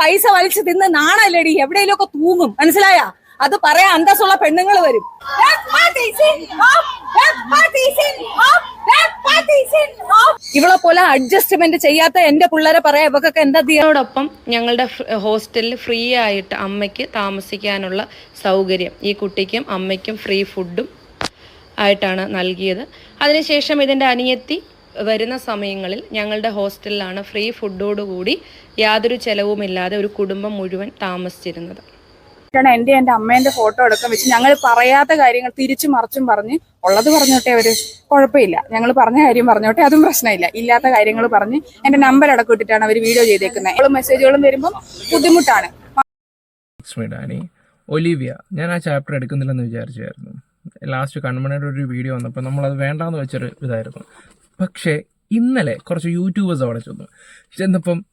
പൈസ വലിച്ചു തിന്ന് നാണല്ലേടി? എവിടെയെങ്കിലും ഒക്കെ തൂങ്ങും. മനസ്സിലായ? അത് പറയാ അന്തസ്സുള്ള പെണ്ണുങ്ങൾ വരും. ഇവളെ പോലെ അഡ്ജസ്റ്റ്മെന്റ് ചെയ്യാത്ത എന്റെ പിള്ളേരെ പറയാ ഇവക്കൊക്കെ എന്താ ഇതിനോടൊപ്പം ഞങ്ങളുടെ ഹോസ്റ്റലിൽ ഫ്രീ ആയിട്ട് അമ്മയ്ക്ക് താമസിക്കാനുള്ള സൗകര്യം. ഈ കുട്ടിക്കും അമ്മയ്ക്കും ഫ്രീ ഫുഡും ആയിട്ടാണ് നൽകിയത്. അതിനുശേഷം ഇതിന്റെ അനിയത്തി വരുന്ന സമയങ്ങളിൽ ഞങ്ങളുടെ ഹോസ്റ്റലിലാണ് ഫ്രീ ഫുഡോടുകൂടി യാതൊരു ചെലവുമില്ലാതെ ഒരു കുടുംബം മുഴുവൻ താമസിച്ചിരുന്നത്. എന്റെ എന്റെ അമ്മേന്റെ ഫോട്ടോ എടുക്കാൻ വെച്ച് ഞങ്ങൾ പറയാത്ത കാര്യങ്ങൾ തിരിച്ചു മറിച്ചും പറഞ്ഞ് ഉള്ളത് പറഞ്ഞോട്ടെ അവർ? കുഴപ്പമില്ല. ഞങ്ങൾ പറഞ്ഞ കാര്യം പറഞ്ഞോട്ടെ അതും പ്രശ്നമില്ല. ഇല്ലാത്ത കാര്യങ്ങൾ പറഞ്ഞ് എന്റെ നമ്പർ അടക്കം ഇട്ടിട്ടാണ് അവർ വീഡിയോ ചെയ്തേക്കുന്നത്. അവളും മെസ്സേജുകളും വരുമ്പോൾ ബുദ്ധിമുട്ടാണ്. ഒലിവിയ ഞാൻ ആ ചാപ്റ്റർ എടുക്കുന്നില്ലെന്ന് വിചാരിച്ചായിരുന്നു. ലാസ്റ്റ് കൺമണിയുടെ ഒരു വീഡിയോ വന്നപ്പോൾ നമ്മളത് വേണ്ടാന്ന് വെച്ചൊരു ഇതായിരുന്നു. പക്ഷേ ഇന്നലെ കുറച്ച് യൂട്യൂബേഴ്സ് അവിടെ ചെന്നു. ചെന്നപ്പം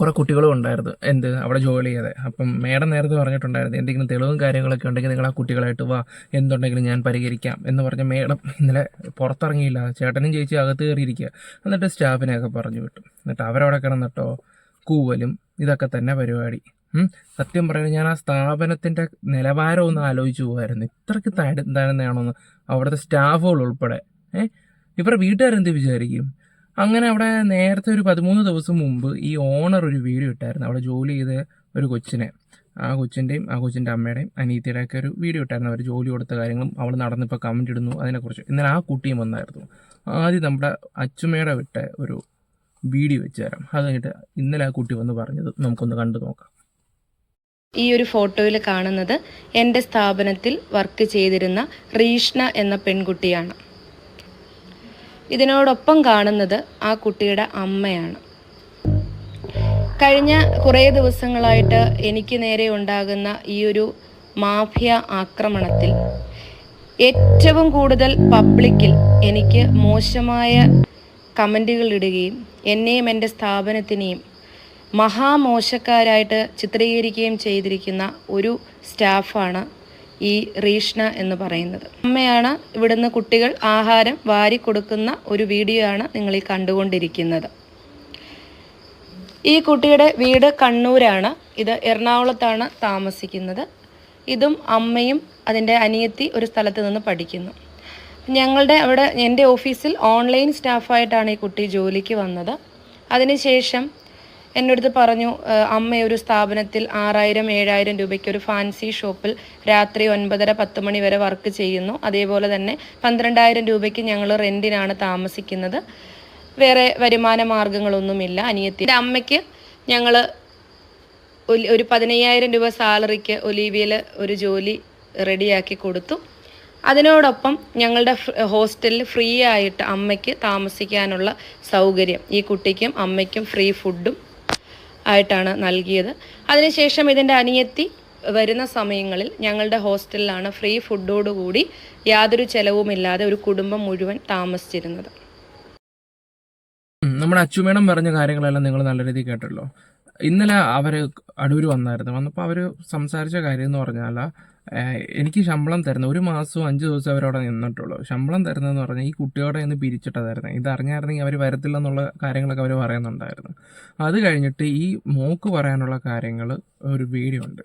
കുറേ കുട്ടികളും ഉണ്ടായിരുന്നു. എന്ത്? അവിടെ ജോലി ചെയ്യാതെ. അപ്പം മേഡം നേരത്തെ പറഞ്ഞിട്ടുണ്ടായിരുന്നു എന്തെങ്കിലും തെളിവും കാര്യങ്ങളൊക്കെ ഉണ്ടെങ്കിൽ നിങ്ങൾ ആ കുട്ടികളായിട്ട് വാ. എന്തുണ്ടെങ്കിലും ഞാൻ പരിഹരിക്കാം എന്ന് പറഞ്ഞ മേഡം ഇന്നലെ പുറത്തിറങ്ങിയില്ല. ചേട്ടനും ചേച്ചി അകത്ത് കയറിയിരിക്കുക. എന്നിട്ട് സ്റ്റാഫിനെയൊക്കെ പറഞ്ഞു വിട്ടു. എന്നിട്ട് അവരവിടെ കിടന്നിട്ടോ കൂവലും ഇതൊക്കെ തന്നെ പരിപാടി. സത്യം പറയുന്നത് ഞാൻ ആ സ്ഥാപനത്തിന്റെ നിലവാരം ഒന്ന് ആലോചിച്ച് പോകുമായിരുന്നു ഇത്രയ്ക്ക് തരുന്നതാണെന്ന് അവിടുത്തെ സ്റ്റാഫുകൾ ഉൾപ്പെടെ. ഏ? ഇവരുടെ വീട്ടുകാരെന്ത് വിചാരിക്കും? അങ്ങനെ അവിടെ നേരത്തെ ഒരു പതിമൂന്ന് ദിവസം മുമ്പ് ഈ ഓണർ ഒരു വീഡിയോ ഇട്ടായിരുന്നു. അവിടെ ജോലി ചെയ്ത ഒരു കൊച്ചിനെ. ആ കൊച്ചിന്റെയും ആ കൊച്ചിന്റെ അമ്മയുടെയും അനീത്തിയുടെ ഒക്കെ ഒരു വീഡിയോ ഇട്ടായിരുന്നു. അവർ ജോലി കൊടുത്ത കാര്യങ്ങളും അവൾ നടന്നിപ്പോൾ കമന്റ് ഇടുന്നു അതിനെക്കുറിച്ച്. ഇന്നലെ ആ കുട്ടിയും വന്നായിരുന്നു. ആദ്യം നമ്മുടെ അച്ചുമ്മയുടെ വിട്ട ഒരു വീഡിയോ വെച്ച് തരാം അത് കഴിഞ്ഞിട്ട് ഇന്നലെ ആ കുട്ടി വന്ന് പറഞ്ഞത് നമുക്കൊന്ന് കണ്ടു നോക്കാം. ഈ ഒരു ഫോട്ടോയിൽ കാണുന്നത് എന്റെ സ്ഥാപനത്തിൽ വർക്ക് ചെയ്തിരുന്ന റീഷ്ണ എന്ന പെൺകുട്ടിയാണ്. ഇതിനോടൊപ്പം കാണുന്നത് ആ കുട്ടിയുടെ അമ്മയാണ്. കഴിഞ്ഞ കുറേ ദിവസങ്ങളായിട്ട് എനിക്ക് നേരെ ഉണ്ടാകുന്ന ഈ ഒരു മാഫിയ ആക്രമണത്തിൽ ഏറ്റവും കൂടുതൽ പബ്ലിക്കിൽ എനിക്ക് മോശമായ കമന്റുകൾ ഇടുകയും എന്നെയും എന്റെ സ്ഥാപനത്തിനെയും മഹാമോശക്കാരായിട്ട് ചിത്രീകരിക്കുകയും ചെയ്തിരിക്കുന്ന ഒരു സ്റ്റാഫാണ് ഈ റീഷ്ണ എന്ന് പറയുന്നത്. അമ്മയാണ് ഇവിടുന്ന് കുട്ടികൾ ആഹാരം വാരി കൊടുക്കുന്ന ഒരു വീഡിയോ ആണ് നിങ്ങൾ ഈ കണ്ടുകൊണ്ടിരിക്കുന്നത്. ഈ കുട്ടിയുടെ വീട് കണ്ണൂരാണ്. ഇത് എറണാകുളത്താണ് താമസിക്കുന്നത്. ഇതും അമ്മയും അതിന്റെ അനിയത്തി ഒരു സ്ഥലത്ത് നിന്ന് പഠിക്കുന്നു. ഞങ്ങളുടെ അവിടെ എന്റെ ഓഫീസിൽ ഓൺലൈൻ സ്റ്റാഫായിട്ടാണ് ഈ കുട്ടി ജോലിക്ക് വന്നത്. അതിനുശേഷം എന്റെ പറഞ്ഞു "ഏഹ് അമ്മ ഒരു സ്ഥാപനത്തിൽ ആറായിരം ഏഴായിരം രൂപയ്ക്ക് ഒരു ഫാൻസി ഷോപ്പിൽ രാത്രി ഒൻപതര പത്ത് മണി വരെ വർക്ക് ചെയ്യുന്നു. അതേപോലെ തന്നെ പന്ത്രണ്ടായിരം രൂപയ്ക്ക് ഞങ്ങൾ റെന്റിനാണ് താമസിക്കുന്നത്. വേറെ വരുമാന മാർഗങ്ങളൊന്നുമില്ല. അനിയത്തിന്റെ അമ്മയ്ക്ക് ഞങ്ങൾ ഒരു പതിനയ്യായിരം രൂപ സാലറിക്ക് ഒലീവിയയിൽ ഒരു ജോലി റെഡിയാക്കി കൊടുത്തു. അതിനോടൊപ്പം ഞങ്ങളുടെ ഹോസ്റ്റലിൽ ഫ്രീ ആയിട്ട് അമ്മയ്ക്ക് താമസിക്കാനുള്ള സൗകര്യം. ഈ കുട്ടിക്കും അമ്മയ്ക്കും ഫ്രീ ഫുഡും ആയിട്ടാണ് നൽകിയത്. അതിനുശേഷം ഇതിന്റെ അനിയത്തി വരുന്ന സമയങ്ങളിൽ ഞങ്ങളുടെ ഹോസ്റ്റലിലാണ് ഫ്രീ ഫുഡോടുകൂടി യാതൊരു ചെലവുമില്ലാതെ ഒരു കുടുംബം മുഴുവൻ താമസിച്ചിരുന്നത്. നമ്മുടെ അച്ചുമേടം പറഞ്ഞ കാര്യങ്ങളെല്ലാം നിങ്ങൾ നല്ല രീതിയിൽ കേട്ടല്ലോ. ഇന്നലെ അവർ അടൂർ വന്നായിരുന്നു. വന്നപ്പോൾ അവർ സംസാരിച്ച കാര്യം എന്ന് പറഞ്ഞാൽ എനിക്ക് ശമ്പളം തരുന്ന ഒരു മാസവും അഞ്ച് ദിവസം അവരവിടെ നിന്നിട്ടുള്ളൂ. ശമ്പളം തരുന്നതെന്ന് പറഞ്ഞാൽ ഈ കുട്ടിയോടെ ഒന്ന് പിരിച്ചിട്ടതായിരുന്നു. ഇതറിഞ്ഞായിരുന്നെങ്കിൽ അവർ വരത്തില്ലെന്നുള്ള കാര്യങ്ങളൊക്കെ അവർ പറയുന്നുണ്ടായിരുന്നു. അത് കഴിഞ്ഞിട്ട് ഈ മോക്ക് പറയാനുള്ള കാര്യങ്ങൾ ഒരു വീഡിയോ ഉണ്ട്.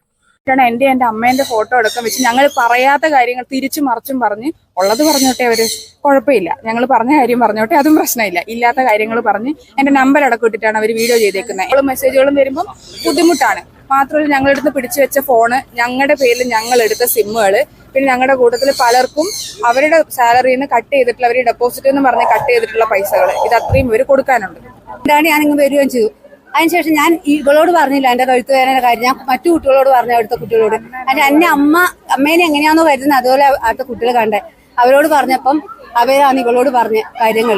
ാണ് എന്റെ എന്റെ അമ്മേന്റെ ഫോട്ടോ എടുക്കാൻ വെച്ച് ഞങ്ങൾ പറയാത്ത കാര്യങ്ങൾ തിരിച്ചു മറിച്ചും പറഞ്ഞ് ഉള്ളത് പറഞ്ഞോട്ടെ അവർ? കുഴപ്പമില്ല. ഞങ്ങൾ പറഞ്ഞ കാര്യം പറഞ്ഞോട്ടെ അതും പ്രശ്നമില്ല. ഇല്ലാത്ത കാര്യങ്ങൾ പറഞ്ഞ് എന്റെ നമ്പർ അടക്കം ഇട്ടിട്ടാണ് അവർ വീഡിയോ ചെയ്തേക്കുന്നത് അവളും മെസ്സേജുകളും വരുമ്പോൾ ബുദ്ധിമുട്ടാണ്. മാത്രമല്ല ഞങ്ങളെടുത്ത് പിടിച്ചു വെച്ച ഫോണ് ഞങ്ങളുടെ പേരിൽ ഞങ്ങൾ എടുത്ത സിമ്മുകൾ പിന്നെ ഞങ്ങളുടെ കൂട്ടത്തിൽ പലർക്കും അവരുടെ സാലറിയിൽ നിന്ന് കട്ട് ചെയ്തിട്ടുള്ള അവരുടെ ഡെപ്പോസിറ്റ് എന്ന് പറഞ്ഞ് കട്ട് ചെയ്തിട്ടുള്ള പൈസകൾ ഇത് അത്രയും ഇവർ കൊടുക്കാനുണ്ട്. ഇതാണ് ഞാനിങ്ങ് വരികയും ചെയ്തു. അതിനുശേഷം ഞാൻ ഇവളോട് പറഞ്ഞില്ല എന്റെ കഴുത്ത് വേദന കാര്യം. ഞാൻ മറ്റു കുട്ടികളോട് പറഞ്ഞു അവിടുത്തെ കുട്ടികളോട്. അതിന്റെ എന്നെ അമ്മ അമ്മേനെ എങ്ങനെയാണോ കരുതുന്നത് അതുപോലെ അവിടുത്തെ കുട്ടികൾ കണ്ടേ. അവരോട് പറഞ്ഞപ്പം അവരാണ് ഇവളോട് പറഞ്ഞ കാര്യങ്ങൾ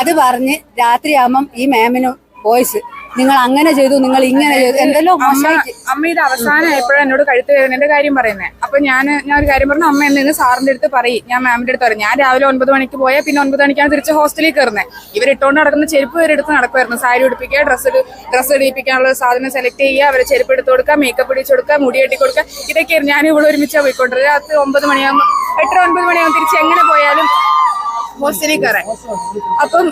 അത് പറഞ്ഞ് രാത്രിയാകുമ്പം ഈ മാമിന് വോയിസ് നിങ്ങൾ അങ്ങനെ ചെയ്തു നിങ്ങൾ ഇങ്ങനെ ചെയ്തു എന്തെല്ലോ അമ്മ ഇത് അവസാനം എന്നോട് കഴുത്ത് വേദനയുടെ കാര്യം പറയുന്നത് അപ്പൊ ഞാൻ ഞാൻ ഒരു കാര്യം പറഞ്ഞു അമ്മ എന്നെ സാറിന്റെ അടുത്ത് പറയും. ഞാൻ മാമിന്റെ അടുത്ത് പറയും ഞാൻ രാവിലെ ഒൻപത് മണിക്ക് പോയാൽ പിന്നെ ഒൻപത് മണിക്കാണ് തിരിച്ച് ഹോസ്റ്റലിൽ കയറുന്നത് ഇവർ ഇട്ടുകൊണ്ട് നടക്കുന്ന ചെരുപ്പ് വരെ എടുത്ത് നടക്കുമായിരുന്നു സാരി ഉടുപ്പിക്കുക ഡ്രസ്സ് ഡ്രസ്സ് ഇടിപ്പിക്കാനുള്ള സാധനം സെലക്ട് ചെയ്യുക അവരെ ചെരുപ്പ് എടുത്ത് കൊടുക്കുക മേക്കപ്പ് പിടിച്ചു കൊടുക്കുക മുടി കെട്ടി കൊടുക്കുക. ഇതൊക്കെയായിരുന്നു ഞാൻ ഇവിടെ ഒരുമിച്ചാണ് പോയിക്കൊണ്ടിരുന്നത്. രാത്രി ഒമ്പത് മണിയാകുമ്പോൾ എട്ടര ഒൻപത് മണിയാകുമ്പോൾ തിരിച്ച് എങ്ങനെ പോയാലും ഹോസ്റ്റലിൽ കയറാൻ. അപ്പം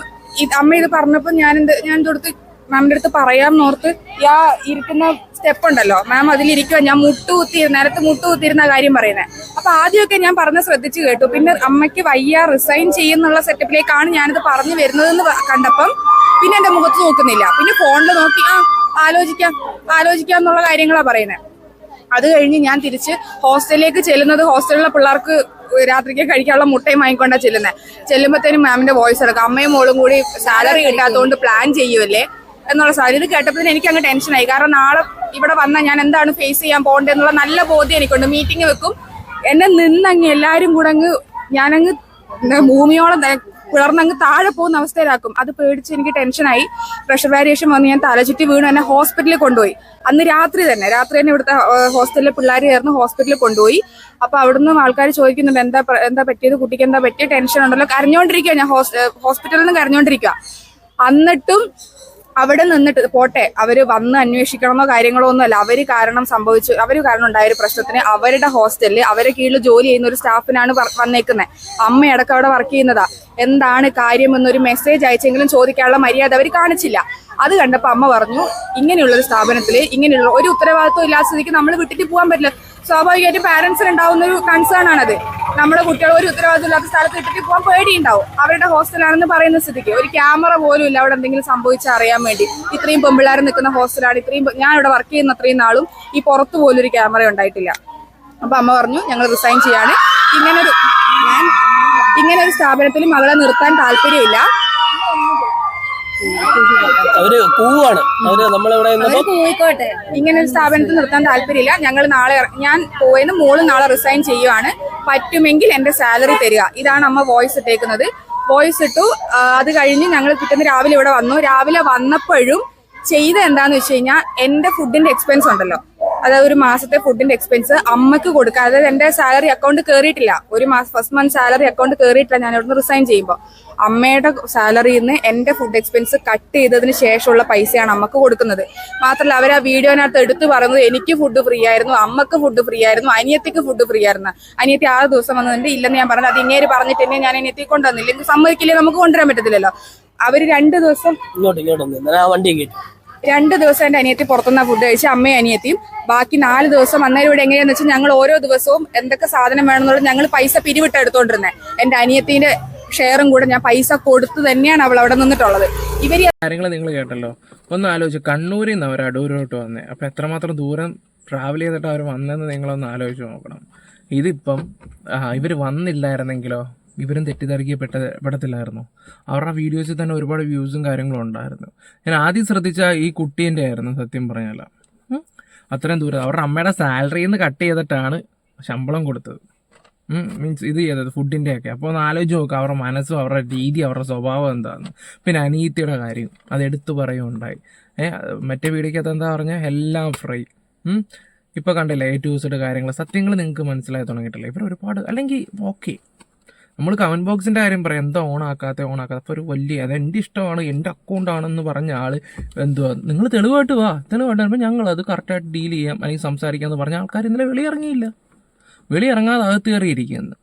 അമ്മ ഇത് പറഞ്ഞപ്പോൾ ഞാൻ എന്ത് ഞാൻ തൊടുത്ത് മാമിന്റെ അടുത്ത് പറയാം ഓർത്ത് യാ ഇരിക്കുന്ന സ്റ്റെപ്പ് ഉണ്ടല്ലോ. മാം അതിലിരിക്കുക ഞാൻ മുട്ടുകുത്തി നേരത്തെ മുട്ടുകുത്തിയിരുന്ന കാര്യം പറയുന്നത് അപ്പൊ ആദ്യമൊക്കെ ഞാൻ പറഞ്ഞ ശ്രദ്ധിച്ചു കേട്ടു. പിന്നെ അമ്മയ്ക്ക് വയ്യ റിസൈൻ ചെയ്യുന്നുള്ള സെറ്റപ്പിലേക്കാണ് ഞാനിത് പറഞ്ഞു വരുന്നതെന്ന് കണ്ടപ്പം പിന്നെ എന്റെ മുഖത്ത് നോക്കുന്നില്ല. പിന്നെ ഫോണിൽ നോക്കി ആ ആലോചിക്കാം ആലോചിക്കാം എന്നുള്ള കാര്യങ്ങളാണ് പറയുന്നത് അത് കഴിഞ്ഞ് ഞാൻ തിരിച്ച് ഹോസ്റ്റലിലേക്ക് ചെല്ലുന്നത് ഹോസ്റ്റലിലെ പിള്ളേർക്ക് രാത്രിക്ക് കഴിക്കാനുള്ള മുട്ടയും വാങ്ങിക്കൊണ്ടാണ് ചെല്ലുന്നത് ചെല്ലുമ്പോഴത്തേനും മാമിന്റെ വോയിസ് എടുക്കാം. അമ്മയും മോളും കൂടി സാലറി കിട്ടാത്തതുകൊണ്ട് പ്ലാൻ ചെയ്യുമല്ലേ എന്നുള്ള സാധ്യത ഇത് കേട്ടപ്പോൾ എനിക്ക് അങ്ങ് ടെൻഷനായി കാരണം നാളെ ഇവിടെ വന്നാൽ ഞാൻ എന്താണ് ഫേസ് ചെയ്യാൻ പോകേണ്ടത് എന്നുള്ള നല്ല ബോധ്യം എനിക്കുണ്ട്. മീറ്റിംഗ് വെക്കും. എന്നെ നിന്നങ്ങ് എല്ലാവരും കൂടെ അങ്ങ് ഞാനങ്ങ് ഭൂമിയോളം പിളർന്നങ്ങ് താഴെ പോകുന്ന അവസ്ഥയിലാക്കും. അത് പേടിച്ച് എനിക്ക് ടെൻഷനായി പ്രഷർ വാരിയേഷൻ വന്ന് ഞാൻ തലചുറ്റി വീണ് എന്നെ ഹോസ്പിറ്റലിൽ കൊണ്ടുപോയി. അന്ന് രാത്രി തന്നെ. രാത്രി തന്നെ ഇവിടുത്തെ ഹോസ്റ്റലിലെ പിള്ളേർ ചേർന്ന് ഹോസ്പിറ്റലിൽ കൊണ്ടുപോയി. അപ്പൊ അവിടുന്ന് ആൾക്കാർ ചോദിക്കുന്നുണ്ട് എന്താ എന്താ പറ്റിയത്? കുട്ടിക്ക് എന്താ പറ്റിയ ടെൻഷൻ ഉണ്ടല്ലോ? കരഞ്ഞോണ്ടിരിക്കുക ഞാൻ ഹോസ്പിറ്റലിൽ നിന്ന് കരഞ്ഞോണ്ടിരിക്കുക എന്നിട്ടും അവിടെ നിന്നിട്ട് പോട്ടെ അവർ വന്ന് അന്വേഷിക്കണമെന്നോ കാര്യങ്ങളോ ഒന്നുമല്ല. അവർ കാരണം സംഭവിച്ചു അവർ കാരണം ഉണ്ടായ ഒരു പ്രശ്നത്തിന് അവരുടെ ഹോസ്റ്റലിൽ അവരെ കീഴിൽ ജോലി ചെയ്യുന്ന ഒരു സ്റ്റാഫിനാണ് വന്നേക്കുന്നത് അമ്മയടക്കം അവിടെ വർക്ക് ചെയ്യുന്നതാ. എന്താണ് കാര്യം എന്നൊരു മെസ്സേജ് അയച്ചെങ്കിലും ചോദിക്കാനുള്ള മര്യാദ അവർ കാണിച്ചില്ല. അത് കണ്ടപ്പോൾ അമ്മ പറഞ്ഞു ഇങ്ങനെയുള്ള ഒരു സ്ഥാപനത്തിൽ ഇങ്ങനെയുള്ള ഒരു ഉത്തരവാദിത്വം ഇല്ലാത്ത സ്ഥിതിക്ക് നമ്മൾ വിട്ടിട്ട് പോകാൻ പറ്റില്ല. സ്വാഭാവികമായിട്ടും പാരന്റ്സിന് ഉണ്ടാവുന്ന ഒരു കൺസേൺ ആണത്. നമ്മുടെ കുട്ടികൾ ഒരു ഉത്തരവാദിത്വം ഇല്ലാത്ത സ്ഥലത്ത് ഇട്ടിട്ട് പോകാൻ പേടിയുണ്ടാവും. അവരുടെ ഹോസ്റ്റലാണെന്ന് പറയുന്ന സ്ഥിതിക്ക് ഒരു ക്യാമറ പോലും ഇല്ല. അവിടെ എന്തെങ്കിലും സംഭവിച്ചാൽ അറിയാൻ വേണ്ടി. ഇത്രയും പെമ്പിള്ളേർ നിൽക്കുന്ന ഹോസ്റ്റലാണ് ഇത്രയും ഞാൻ ഇവിടെ വർക്ക് ചെയ്യുന്ന അത്രയും നാളും ഈ പുറത്ത് പോലും ഒരു ക്യാമറ ഉണ്ടായിട്ടില്ല. അപ്പൊ അമ്മ പറഞ്ഞു ഞങ്ങൾ റിസൈൻ ചെയ്യാണ്. ഇങ്ങനൊരു ഞാൻ ഇങ്ങനെ ഒരു സ്ഥാപനത്തിൽ മകളെ നിർത്താൻ താല്പര്യമില്ല. അവർ പോവാണ്. അവർ നമ്മളിവിടെ പോയിക്കോട്ടെ ഇങ്ങനെ ഒരു സ്ഥാപനത്തിൽ നിർത്താൻ താല്പര്യമില്ല. ഞങ്ങൾ നാളെ ഇറ- ഞാൻ പോയെന്ന് മോൾ നാളെ റിസൈൻ ചെയ്യുവാണ്. പറ്റുമെങ്കിൽ എന്റെ സാലറി തരിക. ഇതാണ് അമ്മ വോയിസ് ഇട്ടേക്കുന്നത്. വോയിസ് ഇട്ടു. ആ, അത് കഴിഞ്ഞ് ഞങ്ങൾ കിട്ടുന്ന രാവിലെ ഇവിടെ വന്നു. രാവിലെ വന്നപ്പോഴും ചെയ്ത എന്താന്ന് വെച്ച് കഴിഞ്ഞാൽ എന്റെ ഫുഡിന്റെ എക്സ്പെൻസ് ഉണ്ടല്ലോ. അതായത് ഒരു മാസത്തെ ഫുഡിന്റെ എക്സ്പെൻസ് അമ്മയ്ക്ക് കൊടുക്കുക അതായത് എന്റെ സാലറി അക്കൗണ്ട് കയറിയിട്ടില്ല ഒരു മാസം ഫസ്റ്റ് മന്ത് സാലറി അക്കൗണ്ട് കയറിയിട്ടില്ല ഞാൻ അവിടുന്ന് റിസൈൻ ചെയ്യുമ്പോൾ അമ്മയുടെ സാലറിയിൽ നിന്ന് എന്റെ ഫുഡ് എക്സ്പെൻസ് കട്ട് ചെയ്തതിന് ശേഷമുള്ള പൈസയാണ് അമ്മയ്ക്ക് കൊടുക്കുന്നത്. മാത്രമല്ല അവർ ആ വീഡിയോനകത്ത് എടുത്തു പറയുന്നത് എനിക്ക് ഫുഡ് ഫ്രീ ആയിരുന്നു അമ്മയ്ക്ക് ഫുഡ് ഫ്രീ ആയിരുന്നു അനിയത്തിക്ക് ഫുഡ് ഫ്രീ ആയിരുന്നു. അനിയത്തി ആറ് ദിവസം വന്നതിന്റെ ഇല്ലെന്ന് ഞാൻ പറഞ്ഞത്. അത് ഇങ്ങേര് പറഞ്ഞിട്ട് തന്നെ ഞാൻ അനിയത്തി കൊണ്ടുവന്നില്ല. എനിക്ക് സമ്മതിക്കില്ലേ? നമുക്ക് കൊണ്ടുവരാൻ പറ്റത്തില്ലല്ലോ. അവർ രണ്ട് ദിവസം ഇങ്ങോട്ട് ഇങ്ങോട്ട് വണ്ടി രണ്ട് ദിവസം എന്റെ അനിയത്തി പുറത്തുനിന്ന് ഫുഡ് കഴിച്ച് അമ്മയും അനിയത്തിയും. ബാക്കി നാല് ദിവസം അന്നേരം ഇവിടെ എങ്ങനെയാന്ന് വെച്ചാൽ ഞങ്ങൾ ഓരോ ദിവസവും എന്തൊക്കെ സാധനം വേണമെന്നുള്ളത് ഞങ്ങൾ പൈസ പിരിവിട്ട് എടുത്തോണ്ടിരുന്നത് എന്റെ അനിയത്തിന്റെ ഷെയറും കൂടെ ഞാൻ പൈസ കൊടുത്ത് തന്നെയാണ് അവൾ അവിടെ നിന്നിട്ടുള്ളത്. ഇവർ കാര്യങ്ങൾ നിങ്ങൾ കേട്ടല്ലോ. ഒന്ന് ആലോചിച്ച് കണ്ണൂരിൽ നിന്ന് അവർ അടൂരോട്ട് വന്നേ. അപ്പോൾ എത്രമാത്രം ദൂരം ട്രാവൽ ചെയ്തിട്ട് അവർ വന്നതെന്ന് നിങ്ങളൊന്ന് ആലോചിച്ച് നോക്കണം. ഇതിപ്പം ഇവർ വന്നില്ലായിരുന്നെങ്കിലോ? ഇവരും തെറ്റിദ്ധരിക്കപ്പെട്ട പെടത്തില്ലായിരുന്നു അവരുടെ വീഡിയോസിൽ തന്നെ ഒരുപാട് വ്യൂസും കാര്യങ്ങളും ഉണ്ടായിരുന്നു. ഞാൻ ആദ്യം ശ്രദ്ധിച്ച ഈ കുട്ടീന്റെ ആയിരുന്നു സത്യം പറഞ്ഞാൽ. അത്രയും ദൂരം. അവരുടെ അമ്മയുടെ സാലറിയിൽ നിന്ന് കട്ട് ചെയ്തിട്ടാണ് ശമ്പളം കൊടുത്തത്. മീൻസ് ഇത് ചെയ്തത് ഫുഡിന്റെ ഒക്കെ. അപ്പോൾ ഒന്ന് ആലോചിച്ച് നോക്കുക അവരുടെ മനസ്സും അവരുടെ രീതി അവരുടെ സ്വഭാവം എന്താണെന്ന് പിന്നെ അനീതിയുടെ കാര്യം അത് എടുത്തു പറയുകയുണ്ടായി മറ്റേ വീടിക്കകത്ത് എന്താ പറഞ്ഞാൽ എല്ലാം ഫ്രൈ ഇപ്പോൾ കണ്ടില്ല എ ടു കാര്യങ്ങൾ. സത്യങ്ങൾ നിങ്ങൾക്ക് മനസ്സിലായി തുടങ്ങിയിട്ടില്ല? ഇവർ ഒരുപാട് അല്ലെങ്കിൽ ഓക്കെ നമ്മൾ കമന്റ് ബോക്സിന്റെ കാര്യം പറയാം. എന്താ ഓണാക്കാത്ത ഓണാക്കാത്ത അപ്പോൾ ഒരു വലിയ അത് എന്റെ ഇഷ്ടമാണ് എന്റെ അക്കൗണ്ടാണെന്ന് പറഞ്ഞ ആൾ എന്തുവാ? നിങ്ങൾ തെളിവായിട്ട് വാ. തെളിവായിട്ട് വരുമ്പോൾ ഞങ്ങൾ അത് കറക്റ്റായിട്ട് ഡീൽ ചെയ്യാം അല്ലെങ്കിൽ സംസാരിക്കാമെന്ന് പറഞ്ഞ ആൾക്കാർ ഇന്നലെ വെളിയിറങ്ങിയില്ല. വെളിയിറങ്ങാതെ അകത്ത് കയറിയിരിക്കുന്നു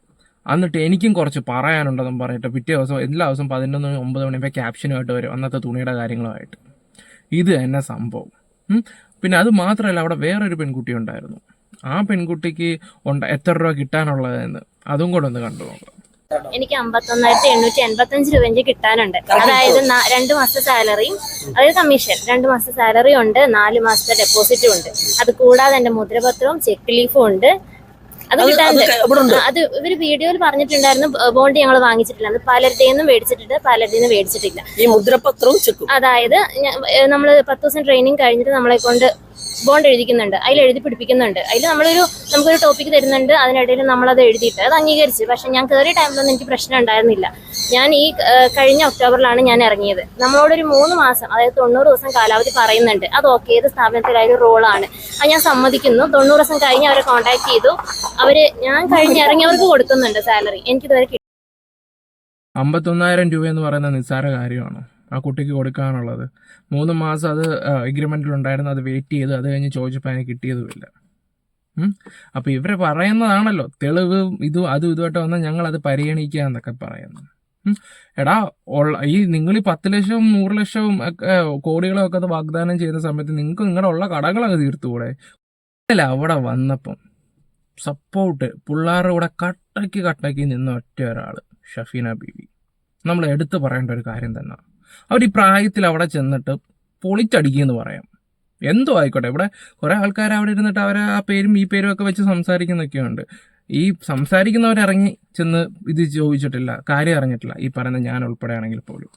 എന്നിട്ട് എനിക്കും കുറച്ച് പറയാനുണ്ടെന്നും പറഞ്ഞിട്ട് പിറ്റേ ദിവസം എല്ലാ ദിവസവും പതിനൊന്ന് മണി ഒമ്പത് മണിയപ്പോൾ ക്യാപ്ഷനുമായിട്ട് വരും അന്നത്തെ തുണിയുടെ കാര്യങ്ങളുമായിട്ട്. ഇത് തന്നെ സംഭവം. പിന്നെ അത് മാത്രമല്ല അവിടെ വേറൊരു പെൺകുട്ടി ഉണ്ടായിരുന്നു. ആ പെൺകുട്ടിക്ക് ഉണ്ട് എത്ര രൂപ കിട്ടാനുള്ളതെന്ന് അതും കൂടെ ഒന്ന് കണ്ടു എനിക്ക് അമ്പത്തൊന്നായിരത്തി എണ്ണൂറ്റി എൺപത്തഞ്ച് രൂപ എനിക്ക് കിട്ടാനുണ്ട് അതായത് രണ്ടു മാസത്തെ സാലറിയും അതായത് കമ്മീഷൻ. രണ്ട് മാസത്തെ സാലറി ഉണ്ട് നാല് മാസത്തെ ഡെപ്പോസിറ്റും ഉണ്ട്. അത് കൂടാതെ എന്റെ മുദ്രപത്രവും ചെക്ക് ലീഫും ഉണ്ട്. അത് കിട്ടാനുണ്ട്. അത് ഇവർ വീഡിയോയിൽ പറഞ്ഞിട്ടുണ്ടായിരുന്നു ബോണ്ട് ഞങ്ങൾ വാങ്ങിച്ചിട്ടില്ല. അത് പലരുടെയും നിന്നും മേടിച്ചിട്ടുണ്ട് പലരുടെയും നിന്നും മേടിച്ചിട്ടില്ല. ഈ മുദ്രപത്രവും അതായത് നമ്മൾ പത്ത് ദിവസം ട്രെയിനിങ് കഴിഞ്ഞിട്ട് നമ്മളെ കൊണ്ട് ബോണ്ട് എഴുതിക്കുന്നുണ്ട്. അതിൽ എഴുതി പിടിപ്പിക്കുന്നുണ്ട്. അതിൽ നമ്മളൊരു നമുക്കൊരു ടോപ്പിക് തരുന്നുണ്ട്. അതിനിടയിൽ നമ്മളത് എഴുതിയിട്ട് അത് അംഗീകരിച്ച്. പക്ഷെ ഞാൻ കയറിയ ടൈമിലൊന്നും എനിക്ക് പ്രശ്നം ഉണ്ടായിരുന്നില്ല. ഞാൻ ഈ കഴിഞ്ഞ ഒക്ടോബറിലാണ് ഞാൻ ഇറങ്ങിയത്. നമ്മളോടൊരു മൂന്ന് മാസം അതായത് തൊണ്ണൂറ് ദിവസം കാലാവധി പറയുന്നുണ്ട്. അത് ഓക്കെ ഏത് സ്ഥാപനത്തിലായാലും റോളാണ് അത് ഞാൻ സമ്മതിക്കുന്നു. തൊണ്ണൂറ് ദിവസം കഴിഞ്ഞ് അവരെ കോൺടാക്ട് ചെയ്തു. അവർ ഞാൻ കഴിഞ്ഞ് ഇറങ്ങിയവർക്ക് കൊടുക്കുന്നുണ്ട് സാലറി എനിക്കിതുവരെ അമ്പത്തൊന്നായിരം രൂപ എന്ന് പറയുന്ന നിസ്സാര കാര്യമാണ്? ആ കുട്ടിക്ക് കൊടുക്കാനുള്ളത്. മൂന്ന് മാസം അത് എഗ്രിമെന്റിലുണ്ടായിരുന്നു അത് വെയിറ്റ് ചെയ്ത് അത് കഴിഞ്ഞ് ചോദിച്ചപ്പോൾ അതിന് കിട്ടിയതുമില്ല. അപ്പോൾ ഇവർ പറയുന്നതാണല്ലോ തെളിവ് ഇതും അതും ഇതുമായിട്ട് വന്നാൽ ഞങ്ങളത് പരിഗണിക്കുക എന്നൊക്കെ പറയുന്നു എടാ ഉള്ള ഈ നിങ്ങൾ ഈ പത്ത് ലക്ഷവും നൂറ് ലക്ഷവും കോടികളൊക്കെ അത് വാഗ്ദാനം ചെയ്യുന്ന സമയത്ത് നിങ്ങൾക്ക് നിങ്ങളുടെ ഉള്ള കടകളൊക്കെ തീർത്തുകൂടെ? അല്ല അവിടെ വന്നപ്പം സപ്പോർട്ട് പിള്ളേരുടെ കൂടെ കട്ടയ്ക്ക് കട്ടയ്ക്ക് നിന്ന ഒറ്റ ഒരാൾ ഷഫീന ബീവി. നമ്മൾ എടുത്തു പറയേണ്ട ഒരു കാര്യം തന്നെ അവർ ഈ പ്രായത്തിൽ അവിടെ ചെന്നിട്ട് പൊളിച്ചടിക്കുമെന്ന് പറയാം. എന്തോ ആയിക്കോട്ടെ. ഇവിടെ കുറേ ആൾക്കാർ അവിടെ ഇരുന്നിട്ട് അവരെ ആ പേരും ഈ പേരും ഒക്കെ വെച്ച് സംസാരിക്കുന്നൊക്കെയുണ്ട് ഈ സംസാരിക്കുന്നവരിറങ്ങി ചെന്ന് ഇത് ചോദിച്ചിട്ടില്ല കാര്യം അറിഞ്ഞിട്ടില്ല. ഈ പറയുന്ന ഞാൻ ഉൾപ്പെടെയാണെങ്കിൽ പോലും.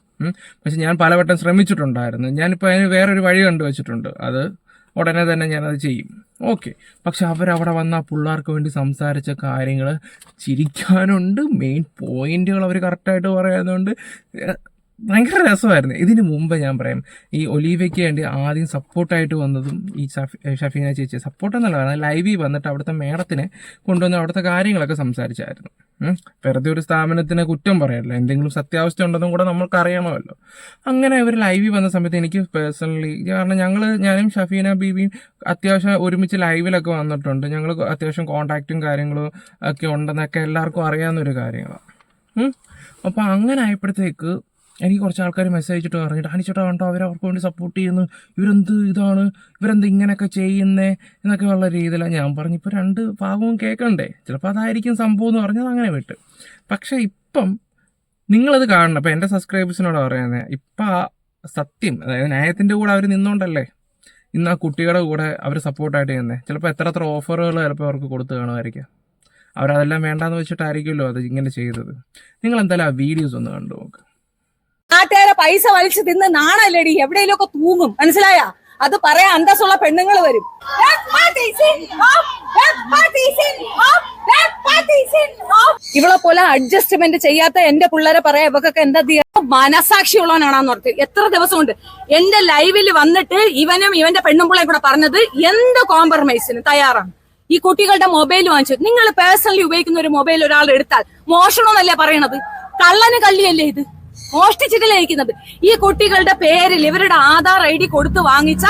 പക്ഷെ ഞാൻ പലവട്ടം ശ്രമിച്ചിട്ടുണ്ടായിരുന്നു. ഞാനിപ്പോൾ അതിന് വേറൊരു വഴി കണ്ടു വെച്ചിട്ടുണ്ട് അത് ഉടനെ തന്നെ ഞാനത് ചെയ്യും. ഓക്കെ. പക്ഷെ അവരവിടെ വന്ന ആ പിള്ളേർക്ക് വേണ്ടി സംസാരിച്ച കാര്യങ്ങൾ ചിരിക്കാനുണ്ട്. മെയിൻ പോയിന്റുകൾ അവർ കറക്റ്റായിട്ട് പറയാനുണ്ട് ഏഹ് ഭയങ്കര രസമായിരുന്നു. ഇതിന് മുമ്പ് ഞാൻ പറയാം ഈ ഒലീവയ്ക്ക് വേണ്ടി ആദ്യം സപ്പോർട്ടായിട്ട് വന്നതും ഈ ഷഫി- ഷഫീന ചേച്ചി സപ്പോർട്ട് എന്നല്ല ലൈവിൽ വന്നിട്ട് അവിടുത്തെ മേഡത്തിനെ കൊണ്ടുവന്ന് അവിടുത്തെ കാര്യങ്ങളൊക്കെ സംസാരിച്ചായിരുന്നു. വെറുതെ ഒരു സ്ഥാപനത്തിനെ കുറ്റം പറയല്ല? എന്തെങ്കിലും സത്യാവസ്ഥ ഉണ്ടെന്നും കൂടെ നമ്മൾക്ക് അറിയണമല്ലോ അങ്ങനെ ഇവർ ലൈവിൽ വന്ന സമയത്ത് എനിക്ക് പേഴ്സണലി കാരണം ഞങ്ങൾ ഞാനും ഷഫീന ബീബിയും അത്യാവശ്യം ഒരുമിച്ച് ലൈവിലൊക്കെ വന്നിട്ടുണ്ട്. ഞങ്ങൾ അത്യാവശ്യം കോണ്ടാക്റ്റും കാര്യങ്ങളും ഒക്കെ ഉണ്ടെന്നൊക്കെ എല്ലാവർക്കും അറിയാവുന്ന ഒരു കാര്യങ്ങളാണ് അപ്പോൾ അങ്ങനെ ആയപ്പോഴത്തേക്ക് എനിക്ക് കുറച്ച് ആൾക്കാർ മെസ്സേജ് അയച്ചിട്ട് പറഞ്ഞിട്ട് അനിച്ചേട്ടാ കണ്ടോ? അവർ അവർക്ക് വേണ്ടി സപ്പോർട്ട് ചെയ്യുന്നു. ഇവരെന്ത് ഇതാണ്? ഇവരെന്ത് ഇങ്ങനെയൊക്കെ ചെയ്യുന്നേ? എന്നൊക്കെ ഉള്ള രീതിയിലാണ് ഞാൻ പറഞ്ഞു. ഇപ്പോൾ രണ്ട് ഭാഗവും കേൾക്കണ്ടേ? ചിലപ്പോൾ അതായിരിക്കും സംഭവം എന്ന് പറഞ്ഞത് അങ്ങനെ വിട്ട്. പക്ഷേ ഇപ്പം നിങ്ങളത് കാണണം. അപ്പം എന്റെ സബ്സ്ക്രൈബേഴ്സിനോട് പറയുന്നത് ഇപ്പം സത്യം അതായത് ന്യായത്തിന്റെ കൂടെ അവർ നിന്നോണ്ടല്ലേ? ഇന്ന് ആ കുട്ടികളുടെ കൂടെ അവർ സപ്പോർട്ടായിട്ട് ചെയ്യുന്നത് ചിലപ്പോൾ എത്ര എത്ര ഓഫറുകൾ ചിലപ്പോൾ അവർക്ക് കൊടുത്തു കാണുമായിരിക്കും. അവരതെല്ലാം വേണ്ടാന്ന് വെച്ചിട്ടായിരിക്കുമല്ലോ അത് ഇങ്ങനെ ചെയ്തത്. നിങ്ങൾ എന്തായാലും ആ വീഡിയോസ് ഒന്ന് കണ്ടു നോക്ക്. പൈസ വലിച്ചു തിന്ന് നാണല്ലേടി? എവിടെയെങ്കിലും ഒക്കെ തൂങ്ങും. മനസ്സിലായ? അത് പറയാൻ അന്തസ്സുള്ള പെണ്ണുങ്ങൾ വരും. ഇവളെ പോലെ അഡ്ജസ്റ്റ്മെന്റ് ചെയ്യാത്ത എന്റെ പിള്ളേരെ പറയാ ഇവക്കൊക്കെ എന്താ മനസാക്ഷി ഉള്ളവനാണെന്ന് ഓർത്ത്. എത്ര ദിവസമുണ്ട്? എന്റെ ലൈവിൽ വന്നിട്ട് ഇവനും ഇവന്റെ പെണ്ണുമ്പിളയും കൂടെ പറഞ്ഞത് എന്ത് കോംപ്രമൈസിന് തയ്യാറാണ്? ഈ കുട്ടികളുടെ മൊബൈൽ വാങ്ങിച്ചു. നിങ്ങൾ പേഴ്സണലി ഉപയോഗിക്കുന്ന ഒരു മൊബൈൽ ഒരാൾ എടുത്താൽ മോഷണമെന്നല്ലേ പറയണത്? കള്ളന് കള്ളിയല്ലേ ഇത്? മോഷ്ടിച്ചിട്ടല്ലേ ഇരിക്കുന്നത് ഈ കുട്ടികളുടെ പേരിൽ ഇവരുടെ ആധാർ ഐ ഡി കൊടുത്ത് വാങ്ങിച്ച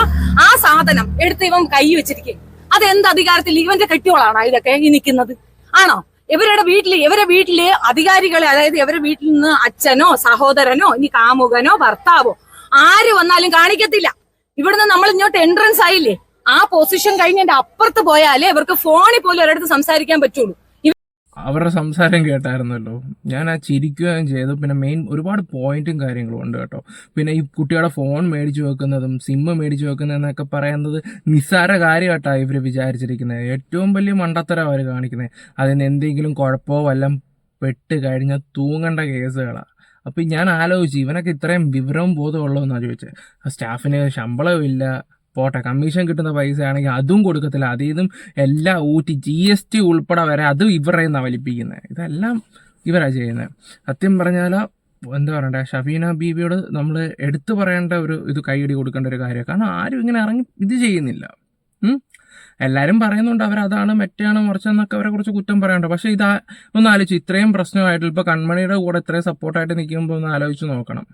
ആ സാധനം എടുത്ത് ഇവൻ കൈ വെച്ചിരിക്കും. അത് എന്ത് അധികാരത്തിൽ ഇവന്റെ കെട്ടിയോളാണോ ഇതൊക്കെ ഈ നിൽക്കുന്നത്? ആണോ? ഇവരുടെ വീട്ടിൽ ഇവരെ വീട്ടിൽ അധികാരികളെ അതായത് ഇവരുടെ വീട്ടിൽ നിന്ന് അച്ഛനോ സഹോദരനോ ഇനി കാമുകനോ ഭർത്താവോ ആര് വന്നാലും കാണിക്കത്തില്ല. ഇവിടുന്ന് നമ്മൾ ഇങ്ങോട്ട് എൻട്രൻസ് ആയില്ലേ? ആ പൊസിഷൻ കഴിഞ്ഞതിന്റെ അപ്പുറത്ത് പോയാലേ ഇവർക്ക് ഫോണിൽ പോലും ഒരിടത്ത് സംസാരിക്കാൻ പറ്റുള്ളൂ. അവരുടെ സംസാരം കേട്ടായിരുന്നല്ലോ. ഞാൻ ആ ചിരിക്കുകയും ചെയ്തു. പിന്നെ മെയിൻ ഒരുപാട് പോയിന്റും കാര്യങ്ങളും ഉണ്ട് കേട്ടോ. പിന്നെ ഈ കുട്ടിയുടെ ഫോൺ മേടിച്ചു വെക്കുന്നതും സിമ്മ് മേടിച്ചു വെക്കുന്നതെന്നൊക്കെ പറയുന്നത് നിസ്സാര കാര്യമായിട്ടാണ് ഇവർ വിചാരിച്ചിരിക്കുന്നത്. ഏറ്റവും വലിയ മണ്ടത്തരം അവർ കാണിക്കുന്നത്. അതിന് എന്തെങ്കിലും കുഴപ്പമോ വല്ലതും പെട്ട് കഴിഞ്ഞാൽ തൂങ്ങേണ്ട കേസുകളാണ് അപ്പം ഞാൻ ആലോചിച്ചു ഇവനൊക്കെ ഇത്രയും വിവരവും ബോധമുള്ളതെന്നാണ് ചോദിച്ചത്. സ്റ്റാഫിന് ശമ്പളവും ഇല്ല. പോട്ടെ കമ്മീഷൻ കിട്ടുന്ന പൈസ ആണെങ്കിൽ അതും കൊടുക്കത്തില്ല. അതീതും എല്ലാം ഊറ്റി ജി എസ് ടി ഉൾപ്പെടെ വരെ അതും ഇവരുടെ നിന്നാണ് വലിപ്പിക്കുന്നത് ഇതെല്ലാം ഇവരാണ് ചെയ്യുന്നത് സത്യം പറഞ്ഞാൽ എന്താ പറയണ്ടേ ഷഫീന ബീബിയോട് നമ്മൾ എടുത്തു പറയേണ്ട ഒരു ഇത് കൈയടി കൊടുക്കേണ്ട ഒരു കാര്യമാണ്. കാരണം ആരും ഇങ്ങനെ ഇറങ്ങി ഇത് ചെയ്യുന്നില്ല. എല്ലാവരും പറയുന്നുണ്ട് അവർ അതാണ് മറ്റാണ് മറിച്ചെന്നൊക്കെ അവരെ കുറിച്ച് കുറ്റം പറയണ്ട പക്ഷേ ഇതാ ഒന്ന് ആലോചിച്ച് ഇത്രയും പ്രശ്നമായിട്ട് ഇപ്പോൾ കൺമണിയുടെ കൂടെ ഇത്രയും സപ്പോർട്ടായിട്ട് നിൽക്കുമ്പോൾ ഒന്ന് ആലോചിച്ച് നോക്കണം.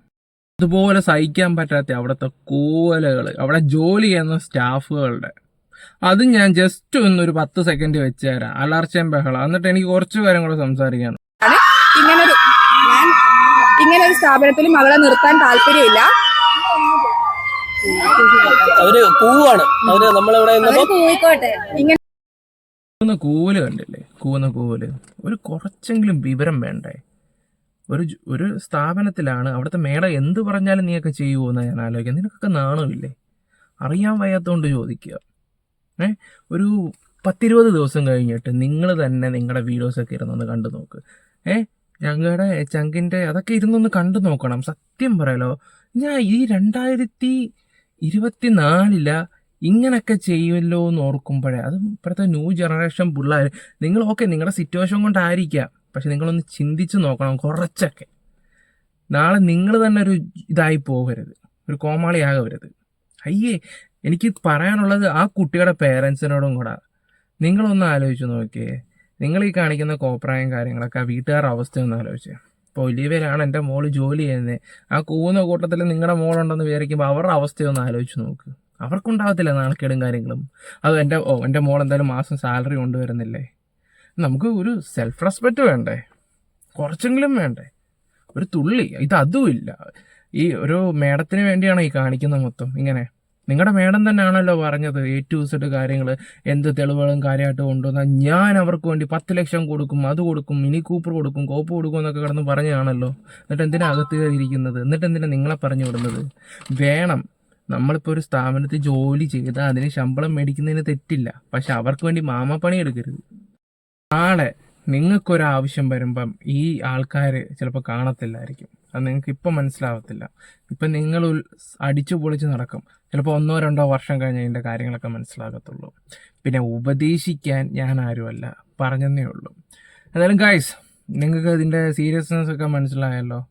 അതുപോലെ സഹിക്കാൻ പറ്റാത്ത അവിടുത്തെ കൂവലുകൾ അവിടെ ജോലി ചെയ്യുന്ന സ്റ്റാഫുകളുടെ. അത് ഞാൻ ജസ്റ്റ് ഒന്നൊരു പത്ത് സെക്കൻഡ് വെച്ച് തരാം. അലർച്ചയും ബഹളം. എന്നിട്ട് എനിക്ക് കുറച്ച് കാര്യം കൂടെ സംസാരിക്കാൻ. ഇങ്ങനൊരു ഞാൻ ഇങ്ങനെ ഒരു സ്ഥാപനത്തിൽ മകളെ നിർത്താൻ താല്പര്യമില്ല. അവർ കൂവാണ്. അവർ നമ്മളിവിടെ കൂവിക്കോട്ടെ. കൂവൽ കണ്ടില്ലേ? കൂവുന്ന കൂവൽ. ഒരു കുറച്ചെങ്കിലും വിവരം വേണ്ടേ? ഒരു ഒരു സ്ഥാപനത്തിലാണ് അവിടുത്തെ മേഡം എന്ത് പറഞ്ഞാലും നീയൊക്കെ ചെയ്യുമോ എന്ന് ഞാൻ ആലോചിക്കുന്നത്. നിനക്കൊക്കെ നാണമില്ലേ? അറിയാൻ വയ്യാത്തതുകൊണ്ട് ചോദിക്കുക. ഏ? ഒരു പത്തിരുപത് ദിവസം കഴിഞ്ഞിട്ട് നിങ്ങൾ തന്നെ നിങ്ങളുടെ വീഡിയോസൊക്കെ ഇരുന്നൊന്ന് കണ്ടു നോക്ക്. ഏ? ഞങ്ങളുടെ ചങ്കിന്റെ അതൊക്കെ ഇരുന്നൊന്ന് കണ്ടു നോക്കണം. സത്യം പറയാലോ. ഞാൻ ഈ രണ്ടായിരത്തി ഇരുപത്തി നാലില ഇങ്ങനൊക്കെ ചെയ്യുമല്ലോ എന്ന് ഓർക്കുമ്പോഴേ അത് ഇപ്പോഴത്തെ ന്യൂ ജനറേഷൻ പിള്ളേർ നിങ്ങൾ ഓക്കെ നിങ്ങളുടെ സിറ്റുവേഷൻ കൊണ്ടായിരിക്കാം. പക്ഷെ നിങ്ങളൊന്ന് ചിന്തിച്ച് നോക്കണം കുറച്ചൊക്കെ. നാളെ നിങ്ങൾ തന്നെ ഒരു ഇതായി പോകരുത്. ഒരു കോമാളിയാകരുത്. അയ്യേ എനിക്ക് പറയാനുള്ളത് ആ കുട്ടിയുടെ പേരൻസിനോടും കൂടെ. നിങ്ങളൊന്ന് ആലോചിച്ച് നോക്കിയേ. നിങ്ങൾ ഈ കാണിക്കുന്ന കോപ്രായം കാര്യങ്ങളൊക്കെ ആ വീട്ടുകാരുടെ അവസ്ഥ ഒന്ന് ആലോചിച്ചേ. ഇപ്പോൾ ഒലിവയിലാണ് എന്റെ മോൾ ജോലി ചെയ്യുന്നത്. ആ കൂവുന്ന കൂട്ടത്തിൽ നിങ്ങളുടെ മോളുണ്ടെന്ന് വിചാരിക്കുമ്പോൾ അവരുടെ അവസ്ഥയൊന്ന് ആലോചിച്ച് നോക്ക്. അവർക്കുണ്ടാകത്തില്ല നാണക്കേടും കാര്യങ്ങളും. അത് എന്റെ ഓ എന്റെ മോൾ എന്തായാലും മാസം സാലറി കൊണ്ടുവരുന്നില്ലേ? നമുക്ക് ഒരു സെൽഫ് റെസ്പെക്റ്റ് വേണ്ടേ? കുറച്ചെങ്കിലും വേണ്ടേ? ഒരു തുള്ളി ഇത് അതുമില്ല ഈ ഒരു മേഡത്തിന് വേണ്ടിയാണ് ഈ കാണിക്കുന്നത് മൊത്തം ഇങ്ങനെ. നിങ്ങളുടെ മേഡം തന്നെയാണല്ലോ പറഞ്ഞത് എ ടു സെഡ് കാര്യങ്ങൾ എന്ത് തെളിവുകളും കാര്യമായിട്ട് കൊണ്ടുവന്നാൽ ഞാൻ അവർക്ക് വേണ്ടി പത്ത് ലക്ഷം കൊടുക്കും അത് കൊടുക്കും മിനി കൂപ്പർ കൊടുക്കും കോപ്പ് കൊടുക്കും എന്നൊക്കെ കിടന്ന് പറഞ്ഞതാണല്ലോ. എന്നിട്ട് എന്തിനാ അകത്ത് കയറിയിരിക്കുന്നത് എന്നിട്ട് എന്തിനാ നിങ്ങളെ പറഞ്ഞു വിടുന്നത്? വേണം. നമ്മളിപ്പോൾ ഒരു സ്ഥാപനത്തിൽ ജോലി ചെയ്ത് അതിന് ശമ്പളം മേടിക്കുന്നതിന് തെറ്റില്ല. പക്ഷെ അവർക്ക് വേണ്ടി മാമപ്പണി എടുക്കരുത് നാളെ നിങ്ങൾക്കൊരാവശ്യം വരുമ്പം ഈ ആൾക്കാർ ചിലപ്പോൾ കാണത്തില്ലായിരിക്കും. അത് നിങ്ങൾക്ക് ഇപ്പം മനസ്സിലാവത്തില്ല. ഇപ്പം നിങ്ങൾ അടിച്ചു പൊളിച്ച് നടക്കും. ചിലപ്പോൾ ഒന്നോ രണ്ടോ വർഷം കഴിഞ്ഞ് അതിന്റെ കാര്യങ്ങളൊക്കെ മനസ്സിലാകത്തുള്ളൂ. പിന്നെ ഉപദേശിക്കാൻ ഞാൻ ആരുമല്ല. പറഞ്ഞതേ ഉള്ളൂ. എന്തായാലും ഗൈസ് നിങ്ങൾക്ക് ഇതിന്റെ സീരിയസ്നെസ് ഒക്കെ മനസ്സിലായല്ലോ.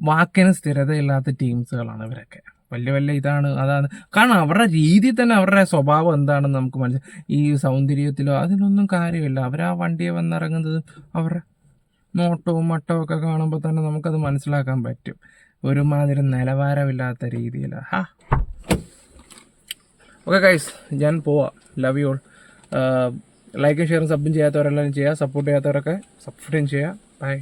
വാക്കിന് സ്ഥിരതയില്ലാത്ത ടീംസുകളാണ് ഇവരൊക്കെ. വലിയ വലിയ ഇതാണ് അതാണ്. കാരണം അവരുടെ രീതി തന്നെ അവരുടെ സ്വഭാവം എന്താണെന്ന് നമുക്ക് മനസ്സിലായി ഈ സൗന്ദര്യത്തിലോ അതിനൊന്നും കാര്യമില്ല. അവർ ആ വണ്ടിയെ വന്നിറങ്ങുന്നത് അവരുടെ നോട്ടവും മട്ടവും ഒക്കെ കാണുമ്പോൾ തന്നെ നമുക്കത് മനസ്സിലാക്കാൻ പറ്റും. ഒരുമാതിരി നിലവാരമില്ലാത്ത രീതിയിലാണ് ഹാ. ഓക്കെ ഗൈസ് ഞാൻ പോവാം. ലവ് യു ഓൾ ലൈക്കും ഷെയറും സബും ചെയ്യാത്തവരെല്ലാം ചെയ്യുക സപ്പോർട്ട് ചെയ്യാത്തവരൊക്കെ സപ്പോർട്ടും ചെയ്യുക ബൈ